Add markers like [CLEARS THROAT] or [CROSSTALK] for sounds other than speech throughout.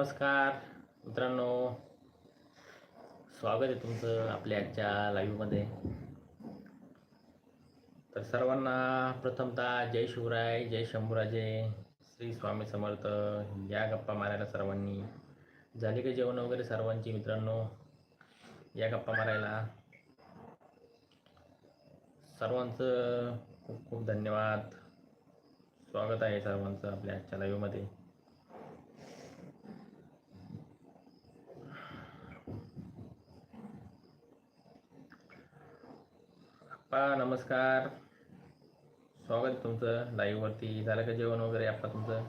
नमस्कार मित्रांनो. स्वागत आहे तुमचं आपल्या आजच्या लाईव्हमध्ये तर सर्वांना प्रथमतः जय शिवराय जय शंभूराजे श्री स्वामी समर्थ. या गप्पा मारायला सर्वांनी. झाली का जेवण वगैरे सर्वांची मित्रांनो? या गप्पा मारायला. सर्वांचं खूप खूप धन्यवाद. स्वागत आहे सर्वांचं आपल्या आजच्या लाईव्हमध्ये अप्पा नमस्कार. स्वागत आहे तुमचं लाईव्हवरती झालं का जेवण वगैरे आप्पा तुमचं?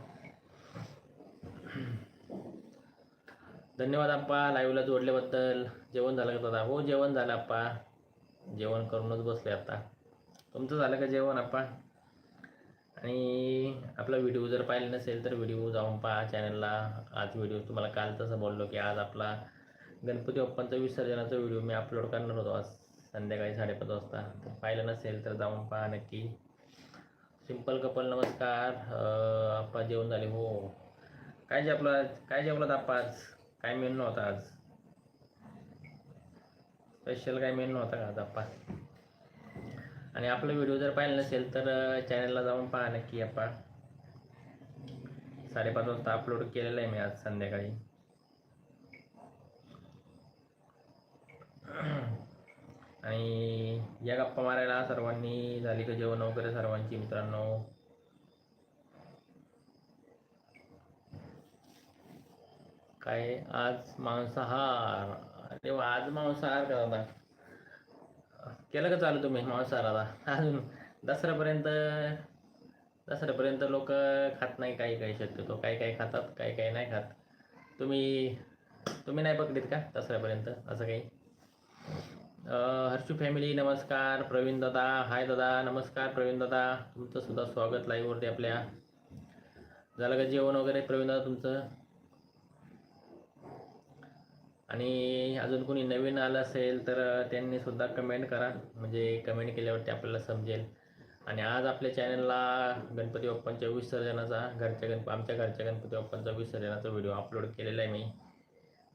धन्यवाद आप्पा लाईव्हला जोडल्याबद्दल. जेवण झालं का दादा? हो जेवण झालं आप्पा जेवण करूनच बसले आता. तुमचं झालं का जेवण आप्पा आणि आपला व्हिडिओ जर पाहिला नसेल तर व्हिडिओ जाऊन पहा चॅनलला आज व्हिडिओ तुम्हाला काल तसं बोललो की आज आपला गणपती बाप्पांचा विसर्जनाचा व्हिडिओ मी अपलोड करणार होतो आज. संध्याकाळी साडेपाच वाजता. तर पाहिलं नसेल तर जाऊन पहा नक्की. सिंपल कपल नमस्कार. आप्पा जेवण झाले हो. काय जेवला काय जेवलात आप्पा आज? काय मेनू होता आज? स्पेशल काय मेनू होता का आज आप्पा? आणि आपला व्हिडिओ जर पाहिला नसेल तर चॅनलला जाऊन पहा नक्की आप्पा. साडेपाच वाजता अपलोड केलेलं आहे मी आज संध्याकाळी. आणि या गप्पा मारायला सर्वांनी झाली का जेवण वगैरे सर्वांची मित्रांनो. काय? आज मांसाहार. अरे आज मांसाहार का दादा? केलं का चालू तुम्ही मांसाहार आता? अजून दसऱ्यापर्यंत दसऱ्यापर्यंत लोक खात नाही काही काही शक्यतो काही काही खातात काही काही नाही खात. तुम्ही तुम्ही नाही पकडीत का दसऱ्यापर्यंत? असं काही? हर्षू फॅमिली नमस्कार. प्रवीण दादा हाय दादा. नमस्कार प्रवीण दादा. तुमचं सुद्धा स्वागत लाईव्हवरती आपल्या. झालं का जेवण वगैरे प्रवीण दादा तुमचं? आणि अजून कोणी नवीन आलं असेल तर त्यांनी सुद्धा कमेंट करा. म्हणजे कमेंट केल्यावरती आपल्याला समजेल. आणि आज आपल्या चॅनलला गणपती बाप्पांच्या विसर्जनाचा घरच्या गणप आमच्या घरच्या गणपती बाप्पांचा विसर्जनाचा व्हिडिओ अपलोड केलेला आहे मी.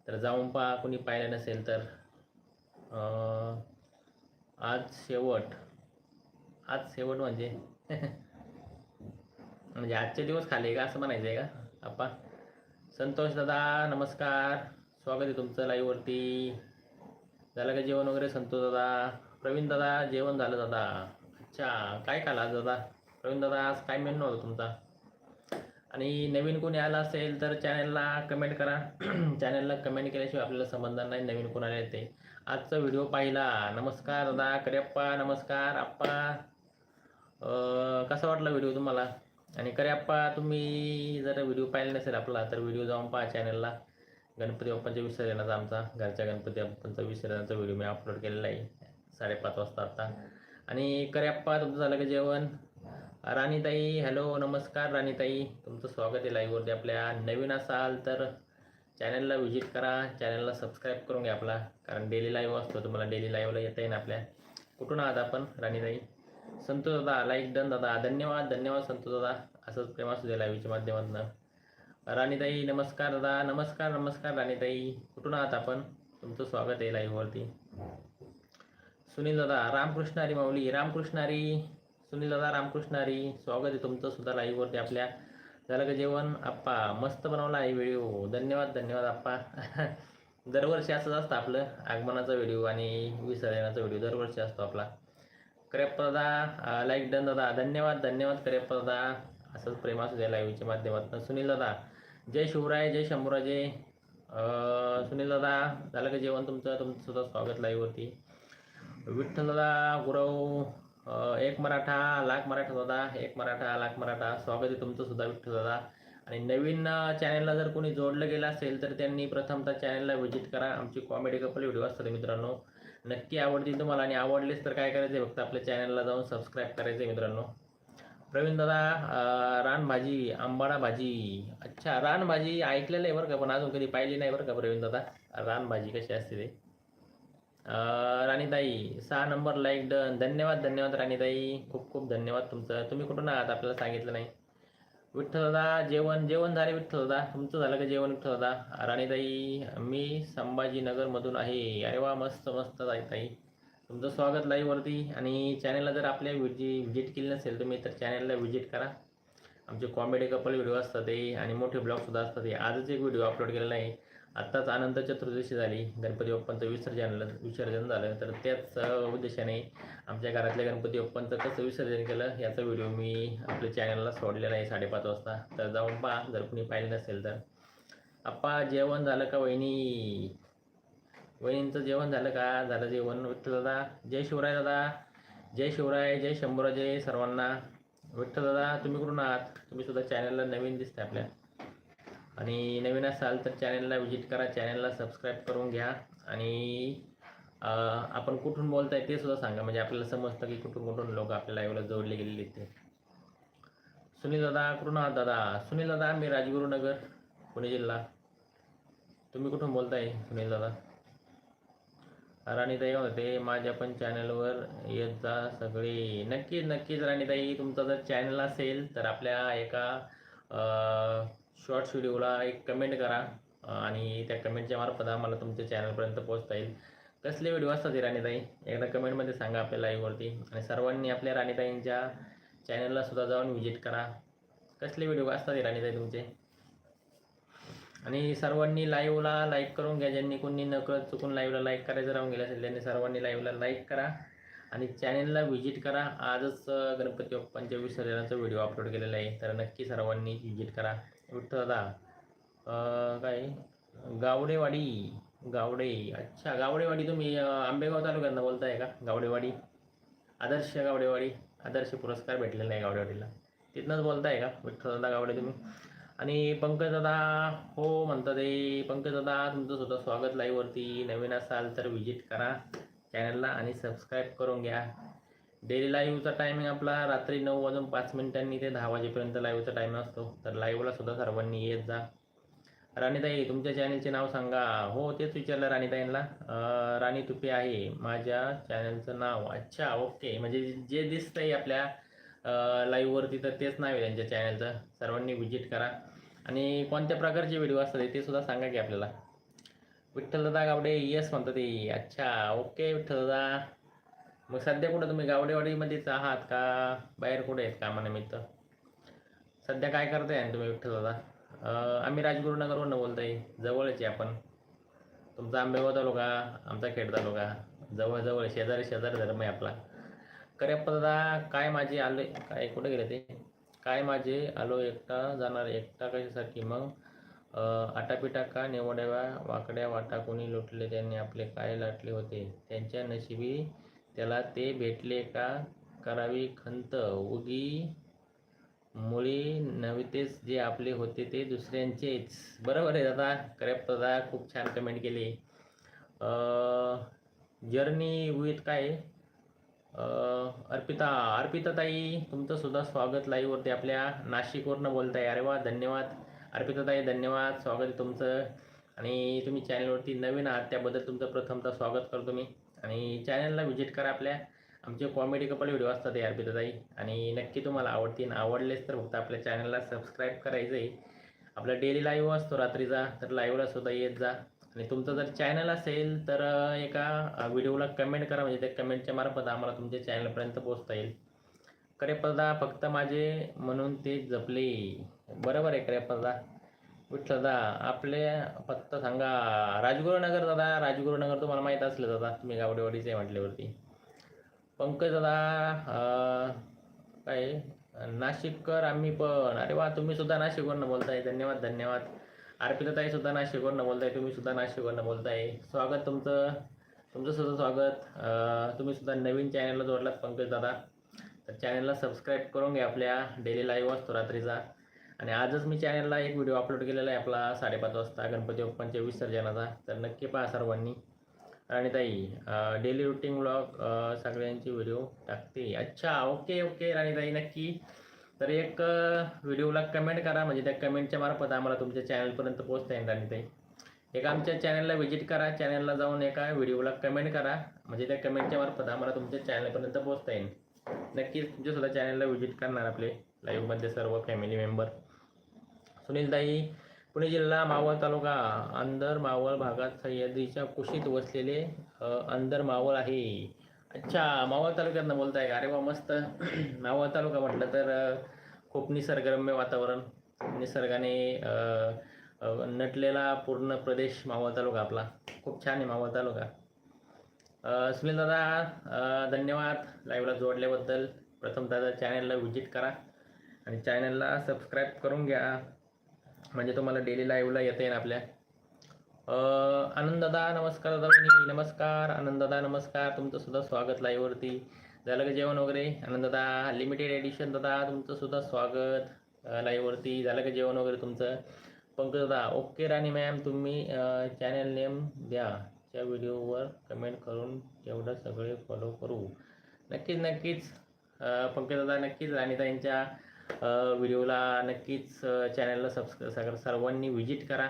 तर जाऊन पहा कोणी पाहिलं नसेल तर. आज शेवट. आज शेवट म्हणजे? [LAUGHS] म्हणजे आजचे दिवस खाले का? असं म्हणायचं आहे का? आप्पा. संतोष दादा नमस्कार. स्वागत आहे तुमचं लाईव्हवरती झालं का जेवण वगैरे संतोष दादा? प्रवीण दादा जेवण झालं दादा. अच्छा काय खाला आज दादा? प्रवीण दादा आज काय मेनू होतं तुमचा? आणि नवीन कोणी आला असेल तर चॅनलला कमेंट करा. [CLEARS THROAT] चॅनलला कमेंट केल्याशिवाय आपल्याला समजणार नाही. नवीन कोणाला येते. आजचा व्हिडिओ पाहिला. नमस्कार दादा करेप्पा नमस्कार आप्पा. कसा वाटला व्हिडिओ तुम्हाला? आणि करेप्पा तुम्ही जर व्हिडिओ पाहिला नसेल आपला तर व्हिडिओ जाऊन पहा चॅनलला. गणपती बाप्पांच्या विसर्जनाचा आमचा घरच्या गणपती बाप्पांचा विसर्जनाचा व्हिडिओ मी अपलोड केलेला आहे साडेपाच वाजता आता. आणि करेप्पा तुमचं झालं का जेवण? राणीताई हॅलो नमस्कार राणीताई. तुमचं स्वागत आहे लाईव्हवरती आपल्या नवीन असाल तर चॅनलला व्हिजिट करा. चॅनलला सबस्क्राईब करून घ्या आपला. कारण डेली लाईव्ह असतो तुम्हाला डेली लाईव्हला येता येईल आपल्या. कुठून आहात आपण? राणीताई संतोष दादा लाईक डन दादा. धन्यवाद धन्यवाद संतोष दादा. असंच प्रेम असू दे लाईव्हच्या माध्यमातून. राणीताई नमस्कार दादा. नमस्कार नमस्कार राणीताई कुठून आहात आपण? तुमचं स्वागत आहे लाईव्हवरती सुनील दादा रामकृष्ण हरी माऊली. रामकृष्ण हरी सुनील दादा रामकृष्ण हरी स्वागत आहे तुमचं सुद्धा लाईव्हवरती आपल्या. झालं का जेवण? आप्पा मस्त बनवला आहे व्हिडिओ धन्यवाद धन्यवाद आप्पा. [LAUGHS] दरवर्षी असंच असतं आपलं आगमनाचा व्हिडिओ आणि विसर्जनाचा व्हिडिओ दरवर्षी असतो आपला. करेप्रदा लाईक डन दादा. धन्यवाद धन्यवाद करेप्रदा असंच प्रेम असू द्या लाईव्हच्या माध्यमातून. सुनील दादा जय शिवराय जय शंभूराजे. सुनील दादा झालं का जेवण तुमचं? तुमचं सुद्धा स्वागत लाईव्हवरती विठ्ठल दादा गुरव एक मराठा लाख मराठा दादा एक मराठा लाख मराठा. स्वागत आहे तुमचं सुद्धा विठ्ठल दादा. आणि नवीन चॅनलला जर कोणी जोडलं गेलं असेल तर त्यांनी प्रथमतः चॅनलला व्हिजिट करा. आमची कॉमेडी कपल व्हिडिओ असतात मित्रांनो. नक्की आवडतील तुम्हाला. आणि आवडलेच तर काय करायचं आहे फक्त आपल्या चॅनलला जाऊन सबस्क्राईब करायचं आहे मित्रांनो. प्रवीण दादा रानभाजी आंबाडा भाजी. अच्छा रानभाजी ऐकलेलं आहे बरं का? पण अजून कधी पाहिली नाही बरं का प्रवीण दादा? रानभाजी कशी असते ते? राणीताई सहा नंबर लाईक डन धन्यवाद धन्यवाद राणीताई. खूप खूप धन्यवाद तुमचं. तुम्ही कुठून आहात? आपल्याला सांगितलं नाही. विठ्ठल जेवण जेवण झाले विठ्ठल तुमचं झालं का जेवण विठ्ठल राणीताई मी संभाजीनगरमधून आहे. अरे वा मस्त मस्त ताई ताई. तुमचं स्वागत लाईव्हवरती आणि चॅनलला जर आपल्या विजी व्हिजिट केली नसेल तुम्ही तर चॅनलला व्हिजिट करा. आमचे कॉमेडी कपल व्हिडिओ असतात ते. आणि मोठे ब्लॉगसुद्धा असतात ते. आजच एक व्हिडिओ अपलोड केलेला आहे. आत्ताच अनंत चतुर्दशी झाली. गणपती बाप्पांचं विसर्जन विसर्जन झालं. तर त्याच उद्देशाने आमच्या घरातल्या गणपती बाप्पांचं कसं विसर्जन केलं याचा व्हिडिओ मी आपल्या चॅनलला सोडलेला आहे साडेपाच वाजता. तर जाऊन पहा जर कुणी पाहिलं नसेल तर. आप्पा जेवण झालं का वहिनी? वहिनींचं जेवण झालं का? झालं जेवण. विठ्ठल दादा जय शिवराय दादा. जय शिवराय जय शंभूराजे सर्वांना. विठ्ठल दादा तुम्ही कुठून आहात? तुम्ही सुद्धा चॅनलला नवीन दिसते आपल्या. आणि नवीन असाल तर चॅनलला व्हिजिट करा. चॅनलला सबस्क्राईब करून घ्या. आणि आपण कुठून बोलताय ते सुद्धा सांगा. म्हणजे आपल्याला समजतं की कुठून कुठून लोक आपल्या लाईव्हला जोडले गेलेले आहेत ते. सुनील दादा कुठून आहात दादा. सुनील दादा मी राजगुरुनगर पुणे जिल्हा. तुम्ही कुठून बोलताय सुनील दादा? राणीताई होते. माझ्या पण चॅनलवर येत जा सगळे. नक्कीच नक्कीच राणीताई तुमचा जर चॅनल असेल तर आपल्या एका शॉर्ट्स व्हिडिओला एक कमेंट करा. आणि त्या कमेंटच्या मार्फत आम्हाला तुमच्या चॅनलपर्यंत पोहोचता येईल. कसले व्हिडिओ असतात ते राणीताई? एकदा कमेंटमध्ये सांगा आपल्या लाईव्हवरती आणि सर्वांनी आपल्या राणीताईंच्या चॅनलला सुद्धा जाऊन व्हिजिट करा. कसले व्हिडिओ असतात हे राणीताई तुमचे? आणि सर्वांनी लाईव्हला लाईक करून घ्या. ज्यांनी कोणी नकळत चुकून लाईव्हला लाईक करायचं राहून गेलं असेल त्यांनी सर्वांनी लाईव्हला लाईक करा. आणि चॅनलला व्हिजिट करा. आजच गणपती बाप्पांच्या विसर्जनाचा व्हिडिओ अपलोड केलेला आहे. तर नक्की सर्वांनी व्हिजिट करा. विठ्ठल काय? गावडेवाडी. गावडे. अच्छा गावडेवाडी तुम्ही आंबेगाव तालुक्यातनं बोलताय का? गावडेवाडी. आदर्श गावडेवाडी. आदर्श पुरस्कार भेटलेला आहे गावडेवाडीला. तिथनंच बोलताय का? विठ्ठल दादा गावडे तुम्ही? आणि पंकज दादा हो म्हणतात ते. पंकज दादा तुमचं सुद्धा स्वागत लाईव्हवरती नवीन असाल तर व्हिजिट करा चॅनलला आणि सबस्क्राईब करून घ्या. डेली लाईव्हचा टायमिंग आपला रात्री नऊ वाजून पाच मिनिटांनी ते दहा वाजेपर्यंत लाईव्हचा टाईम असतो. तर लाईव्हला सुद्धा सर्वांनी येत जा. राणीताई तुमच्या चॅनलचे नाव सांगा. हो तेच विचारलं राणीताईंना. राणी तुपे आहे. माझ्या चॅनलचं नाव. अच्छा ओके म्हणजे जे दिसतंय आपल्या लाईव्हवरती तर तेच नाव आहे त्यांच्या चॅनलचं सर्वांनी व्हिजिट करा. आणि कोणत्या प्रकारचे व्हिडिओ असतात ते सुद्धा सांगा की आपल्याला. विठ्ठल दादा गावडे येस म्हणतात ते. अच्छा ओके विठ्ठल दादा मग सध्या कुठं तुम्ही गावडेवाडीमध्येच आहात का? बाहेर कुठे आहेत कामानिमित्त? सध्या काय करताय आणि तुम्ही विठ्ठल दादा? आम्ही राजगुरुनगरवरून बोलताय. जवळच आहे आपण. तुमचा आंबेगाव तालुका आमचा खेड तालुका. जवळजवळ शेजारी शेजारी धर्म आहे आपला. करेप्पा दादा काय माझे आलो काय कुठे गेले ते? काय माझे आलो एकटा जाणार एकटा कशासाठी मग? आटापिटा का निवड्या वाकड्या वाटा कोणी लुटले त्यांनी आपले काय लाटले होते? त्यांच्या नशिबी त्याला ते भेटले का? करावी खंत. उगी मुळी नव्हतेच जे आपले होते ते दुसऱ्यांचेच. बरोबर आहे दादा. करेक्ट दादा. खूप छान कमेंट केली. जर्नी विथ काय? अर्पिता. अर्पिता ताई तुमचं सुद्धा स्वागत लाईव्हवरती आपल्या नाशिकवरनं बोलताय. अरे वा धन्यवाद. अर्पिता ताई धन्यवाद. स्वागत आहे तुमचं. आणि तुम्ही चॅनलवरती नवीन आहात त्याबद्दल तुमचं प्रथमतः स्वागत करतो मी. आणि चॅनलला व्हिजिट करा आपल्या. आमचे कॉमेडी कपल व्हिडिओ असतात यार अर्पिता आणि नक्की तुम्हाला आवडतील. आवडलेच तर फक्त आपल्या चॅनलला सबस्क्राईब करायचं आहे आपला डेली लाईव्ह असतो रात्रीचा तर लाईव्हला सुद्धा येत जा. आणि तुमचं जर चॅनल असेल तर एका व्हिडिओला कमेंट करा. म्हणजे त्या कमेंटच्या मार्फत आम्हाला तुमच्या चॅनलपर्यंत पोहोचता येईल. करेपर्दा फक्त माझे म्हणून ते जपले. बरोबर आहे करेपदा विठ्ठल दादा? आपले पत्ता सांगा राजगुरुनगर दादा राजगुरुनगर तुम्हाला माहीत असलं दादा तुम्ही गावडेवाडीचे म्हटल्यावरती. पंकज दादा काय नाशिककर आम्ही पण. अरे वा तुम्ही सुद्धा नाशिकवरनं बोलताय. धन्यवाद धन्यवाद. अर्पिताताई सुद्धा नाशिकवरनं बोलताय. तुम्ही सुद्धा नाशिकवरनं बोलताय. स्वागत तुमचं तुमचं सुद्धा स्वागत. तुम्ही सुद्धा नवीन चॅनलला जोडलात पंकज दादा. तर चॅनलला सबस्क्राईब करून घ्या आपल्या. डेली लाईव्ह असतो रात्रीचा. आणि आजच मी चॅनलला एक व्हिडिओ अपलोड केलेला आहे आपला साडेपाच वाजता गणपती बाप्पांच्या विसर्जनाचा. तर नक्की पहा सर्वांनी. आणि ताई डेली रुटीन ब्लॉग सगळ्यांची व्हिडिओ टाकते. अच्छा ओके ओके राणीताई नक्की. तर एक व्हिडिओला कमेंट करा म्हणजे त्या कमेंटच्या मार्फत आम्हाला तुमच्या चॅनलपर्यंत पोहोचता येईल राणीताई एक आमच्या चॅनलला व्हिजिट करा चॅनलला जाऊन एका व्हिडिओला कमेंट करा म्हणजे त्या कमेंटच्या मार्फत आम्हाला तुमच्या चॅनलपर्यंत पोहोचता येईल. नक्कीच तुमच्या सुद्धा चॅनलला व्हिजिट करणार आपले लाईव्हमध्ये सर्व फॅमिली मेंबर. सुनीलताई पुणे जिल्हा मावळ तालुका अंदर मावळ भागात सह्याद्रीच्या कुशीत वसलेले अंदर मावळ आहे. अच्छा मावळ तालुक्यातनं बोलताय का? अरे वा मस्त. [CLEARS THROAT] मावळ तालुका म्हटलं तर खूप निसर्गरम्य वातावरण निसर्गाने नटलेला पूर्ण प्रदेश मावळ तालुका आपला. खूप छान आहे मावळ तालुका. सुनील दादा धन्यवाद लाईव्हला जोडल्याबद्दल. प्रथम दादा चॅनलला व्हिजिट करा आणि चॅनलला सबस्क्राईब करून घ्या. म्हणजे तुम्हाला डेली लाईव्हला येता येईल आपल्या. आनंददा नमस्कार दादा नमस्कार. आनंददा नमस्कार. तुमचं सुद्धा स्वागत लाईव्हवरती झालं का जेवण वगैरे? आनंददा लिमिटेड एडिशन दादा तुमचं सुद्धा स्वागत लाईव्हवरती झालं का जेवण वगैरे तुमचं? पंकज दादा ओके राणी मॅम तुम्ही चॅनल नेम द्या. त्या व्हिडिओवर कमेंट करून तेवढं सगळे फॉलो करू. नक्कीच नक्कीच. पंकज दादा नक्कीच राणीताईंच्या यांच्या व्हिडिओला नक्कीच चॅनलला सबस्क्राईब सगळं सर्वांनी व्हिजिट करा.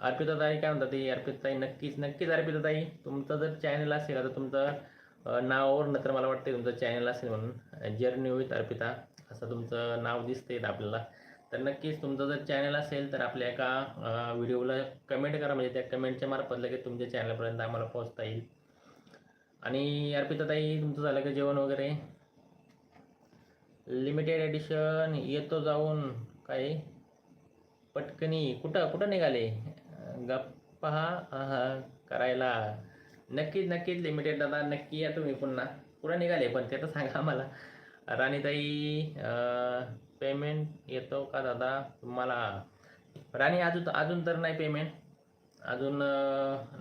अर्पिताताई काय म्हणतात ती? अर्पिताताई नक्कीच नक्कीच अर्पिताताई. तुमचं जर चॅनल असेल आता तुमचं नावावर नंतर मला वाटते तुमचं चॅनल असेल म्हणून जर्नी विथ अर्पिता असं तुमचं नाव दिसते आपल्याला. तर नक्कीच तुमचं जर चॅनल असेल तर आपल्या एका व्हिडिओला कमेंट करा. म्हणजे त्या कमेंटच्या मार्फत लगेच तुमच्या चॅनलपर्यंत आम्हाला पोहोचता येईल. आणि अर्पिताताई तुमचं झालं का जेवण वगैरे? लिमिटेड एडिशन येतो जाऊन काय पटकनी कुठं कुठं निघाले? गप्पा आहा, करायला. नक्कीच नक्कीच लिमिटेड दादा नक्की या तुम्ही पुन्हा. कुठं निघाले? पण ते तर सांगा आम्हाला. राणीताई पेमेंट येतो का दादा? तुम्हाला. राणी अजून अजून तर नाही पेमेंट अजून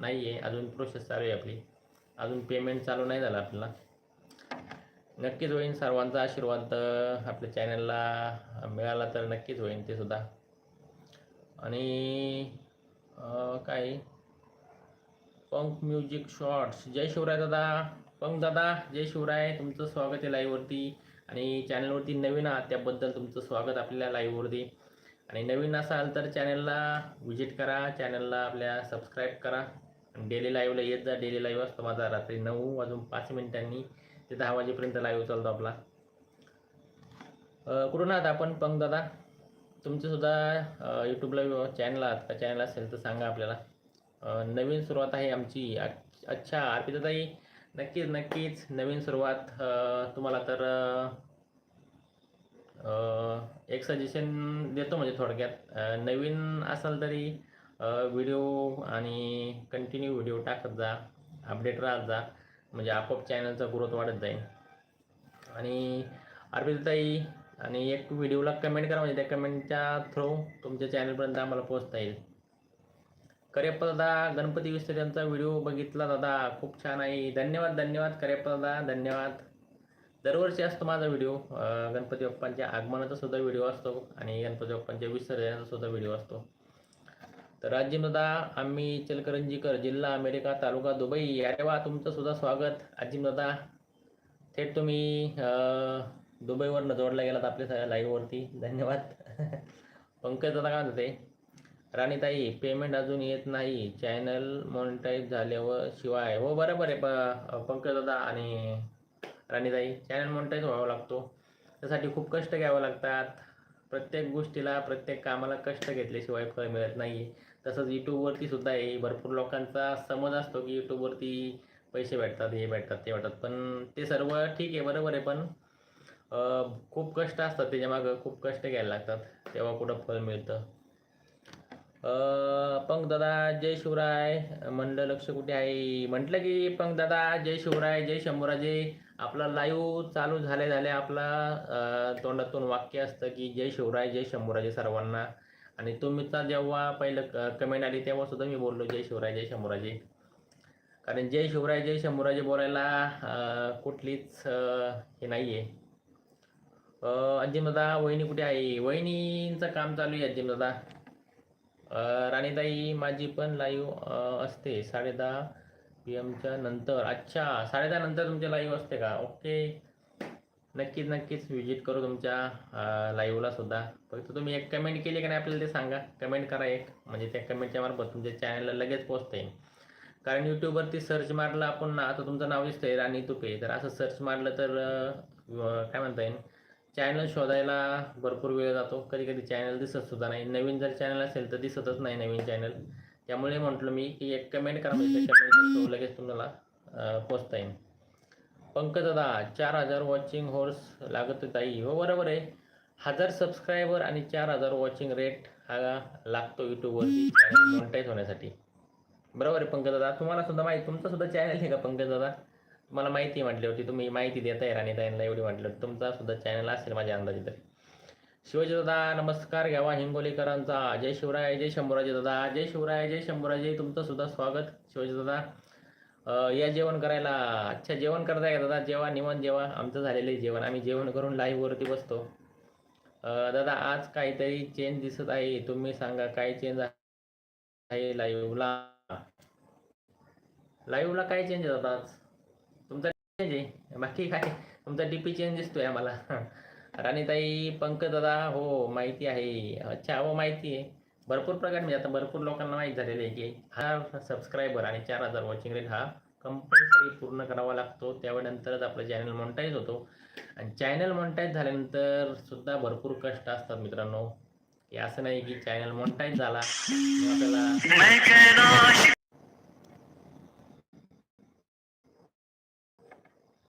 नाही आहे अजून प्रोसेस चालू आहे आपली. अजून पेमेंट चालू नाही झालं आपल्याला. नक्कीच होईल सर्वांचा आशीर्वाद आपल्या चॅनलला मिळाला तर नक्कीच होईल ते सुद्धा. आणि काय? पंक म्युझिक शॉर्ट्स. जय शिवराय दादा. पंक दादा जय शिवराय. तुमचं स्वागत आहे लाईव्हवरती. आणि चॅनलवरती नवीन आहात त्याबद्दल तुमचं स्वागत आपल्या लाईव्हवरती. आणि नवीन असाल तर चॅनलला व्हिजिट करा. चॅनलला आपल्या सबस्क्राईब करा. डेली लाईव्हला येत जा. डेली लाईव्ह असतो माझा. रात्री नऊ वाजून पाच मिनिटांनी. ते दहा वाजेपर्यंत लाईव्ह चालतो आपला. कुठून आहात आपण? पंग दादा. तुमचं सुद्धा यूट्यूबला चॅनल आहात का चॅनल असेल तर सांगा आपल्याला. नवीन सुरुवात आहे आमची. अ- अच्छा अर्पिताताई नक्कीच नक्कीच. नवीन सुरुवात तुम्हाला तर एक सजेशन देतो म्हणजे थोडक्यात. नवीन असाल तरी व्हिडिओ आणि कंटिन्यू व्हिडिओ टाकत जा. अपडेट राहत जा. म्हणजे आपोआप चॅनलचा ग्रोथ वाढत जाईल. आणि अर्पिताई आणि एक व्हिडिओला कमेंट करा म्हणजे त्या कमेंटच्या थ्रू तुमच्या चॅनलपर्यंत आम्हाला पोहोचता येईल. करेप्पा दादा गणपती विसर्जनचा व्हिडिओ बघितला दादा. खूप छान आहे. धन्यवाद धन्यवाद करेप्पा दादा धन्यवाद. दरवर्षी असतो माझा व्हिडिओ गणपती बाप्पांच्या आगमनाचा सुद्धा व्हिडिओ असतो आणि गणपती बाप्पांच्या विसर्जनाचा सुद्धा व्हिडिओ असतो. तर राज्य दादा आम्ही चलकरंजीकर जिल्हा अमेरिका तालुका दुबई अरे वा तुमचं सुद्धा स्वागत. अजिम दादा थेट तुम्ही अं, दुबईवरनं जोडला गेलात आपल्या लाईव्हवरती धन्यवाद. पंकज दादा काय होते राणीताई पेमेंट अजून येत नाही. चॅनल मॉनिटाईज झाल्यावर शिवाय. हो बरोबर आहे प पंकज दादा आणि राणीताई. चॅनल मॉनिटाईज व्हावा लागतो. त्यासाठी खूप कष्ट घ्यावं लागतात. प्रत्येक गोष्टीला प्रत्येक कामाला कष्ट घेतल्याशिवाय फळ मिळत नाही तसंच यूट्यूबवरती सुद्धा आहे. भरपूर लोकांचा समज असतो की यूट्यूबवरती पैसे भेटतात हे भेटतात ते भेटतात. पण ते सर्व ठीक आहे बरोबर आहे. पण खूप कष्ट असतात त्याच्यामागं खूप कष्ट घ्यायला लागतात. तेव्हा कुठं फळ मिळतं? अं, दादा जय शिवराय म्हणलं लक्ष कुठे आहे? म्हटलं की पंक दादा जय शिवराय जय शंभूराजे. आपला लाईव्ह चालू झाले झाल्या आपला तोंडातून वाक्य असतं की जय शिवराय जय शंभूराजे सर्वांना. आणि तुमचा जेव्हा पहिलं कमेंट आली तेव्हा सुद्धा मी बोललो जय शिवराय जय शंभूराजे कारण जय शिवराय जय शंभूराजे बोलायला कुठलीच हे नाही आहे अजिम दादा वहिनी कुठे आहे? वहिनींचं काम चालू आहे अजिम दादा राणीताई माझी पण लाईव्ह असते. साडेदहा पी एमच्या नंतर अच्छा साडेदहा नंतर तुमच्या लाईव्ह असते का? ओके नक्कीच नक्कीच. व्हिजिट करू तुमच्या लाईव्हला सुद्धा. फक्त तुम्ही एक कमेंट केली का नाही आपल्याला ते सांगा. कमेंट करा एक. म्हणजे त्या कमेंटच्या मार्फत तुमच्या चॅनलला लगेच पोचता येईल. कारण यूट्यूबवरती सर्च मारलं आपण ना आता तुमचं नाव दिसतंय राणी तुपे. तर असं सर्च मारलं तर काय म्हणता येईल? चॅनल शोधायला भरपूर वेळ जातो. कधी कधी चॅनल दिसत सुद्धा नाही. नवीन जर चॅनल असेल तर दिसतच नाही नवीन चॅनल त्यामुळे म्हटलं मी की एक कमेंट करा. म्हणजे कमेंट लगेच तुम्हाला पोचता येईल. पंकज दादा चार हजार वॉचिंग होर्स लागत ताई. हो बरोबर आहे. हजार सबस्क्रायबर आणि चार हजार वॉचिंग रेट हा लागतो यूट्यूबवरती चॅनल मॉनिटाईज होण्यासाठी. बरोबर आहे पंकज दादा तुम्हाला सुद्धा माहिती तुमचं सुद्धा चॅनल आहे का पंकज दादा तुम्हाला माहिती म्हटली होती तुम्ही माहिती देताय राणी ताईंना एवढी म्हटलं होती तुमचा सुद्धा चॅनल असेल माझ्या अंदाजे तरी. शिवाजी दादा नमस्कार घ्यावा हिंगोलीकरांचा. जय शिवराय जय शंभूराजे दादा. जय शिवराय जय शंभूराजे. तुमचं सुद्धा स्वागत शिवाजी दादा या जेवण करायला अच्छा जेवण करताय दादा. जेवा निवन जेवा. आमचं झालेलं आहे जेवण. आम्ही जेवण करून लाईव्हवरती बसतो. दादा आज काहीतरी चेंज दिसत आहे. तुम्ही सांगा काय चेंज आहे लाईव्हला लाईव्हला काय चेंज आहे दादा आज? तुमचा चेंज आहे? बाकी काय? तुमचा डीपी चेंज दिसतोय आम्हाला. राणीताई पंकज दादा हो माहिती आहे. अच्छा हो माहिती आहे. भरपूर प्रकार म्हणजे आता भरपूर लोकांना माहीत झालेलं आहे की हा सबस्क्रायबर आणि चार हजार वॉचिंग रेट हा कंपल्सरी पूर्ण करावा लागतो. त्यावेळेनंतरच आपलं चॅनल मॉनिटाईज होतो. आणि चॅनल मॉनिटाईज झाल्यानंतर सुद्धा भरपूर कष्ट असतात मित्रांनो. की असं नाही की चॅनल मॉनिटाईज झाला. आपल्याला